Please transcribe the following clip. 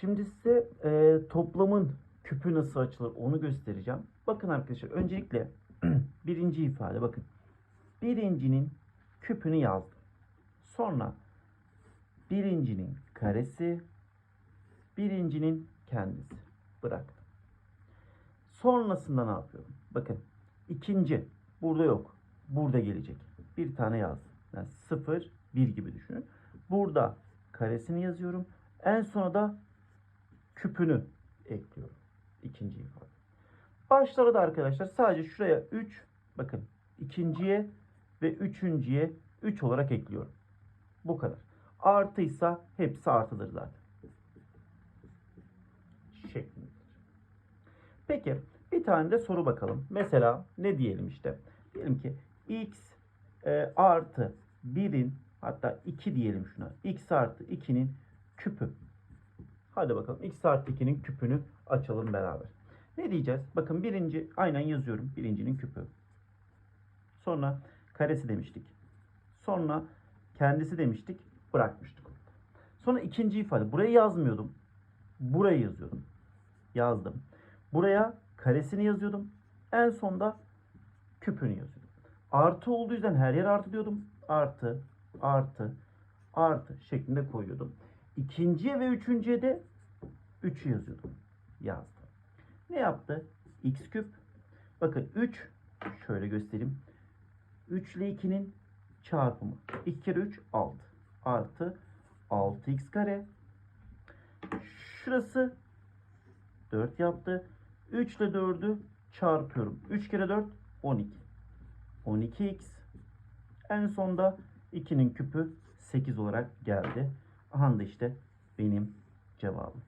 Şimdi size e, toplamın küpü nasıl açılır onu göstereceğim. Bakın arkadaşlar öncelikle birinci ifade bakın. Birincinin küpünü yazdım. Sonra birincinin karesi, birincinin kendisi bıraktım. Sonrasında ne yapıyorum? Bakın ikinci burada yok. Burada gelecek. Bir tane yazdım. Yani 0, 1 gibi düşünün. Burada karesini yazıyorum. En sona da küpünü ekliyorum. İkinci ifade. Başlara da arkadaşlar sadece şuraya 3 bakın ikinciye ve üçüncüye 3 olarak ekliyorum. Bu kadar. Artıysa hepsi artıdır zaten. Şeklindedir. Peki bir tane de soru bakalım. Mesela ne diyelim işte. Diyelim ki x e, artı 1'in hatta 2 diyelim şuna. x artı 2'nin küpü. Hadi bakalım x artı 2'nin küpünü açalım beraber. Ne diyeceğiz? Bakın birinci aynen yazıyorum. Birincinin küpü. Sonra karesi demiştik. Sonra kendisi demiştik. Bırakmıştık. Sonra ikinci ifade. Burayı yazmıyordum. Burayı yazıyordum. Yazdım. Buraya karesini yazıyordum. En sonda küpünü yazıyordum. Artı olduğu yüzden her yer artı diyordum. Artı, artı, artı şeklinde koyuyordum. İkinciye ve üçüncüye de 3'ü yazıyordum. Yazdım. Ne yaptı? x küp. Bakın 3 şöyle göstereyim. 3 ile 2'nin çarpımı. 2 kere 3 6. Artı 6x kare. Şurası 4 yaptı. 3 ile 4'ü çarpıyorum. 3 kere 4 12. 12x. En sonda 2'nin küpü 8 olarak geldi. Aha işte benim cevabım.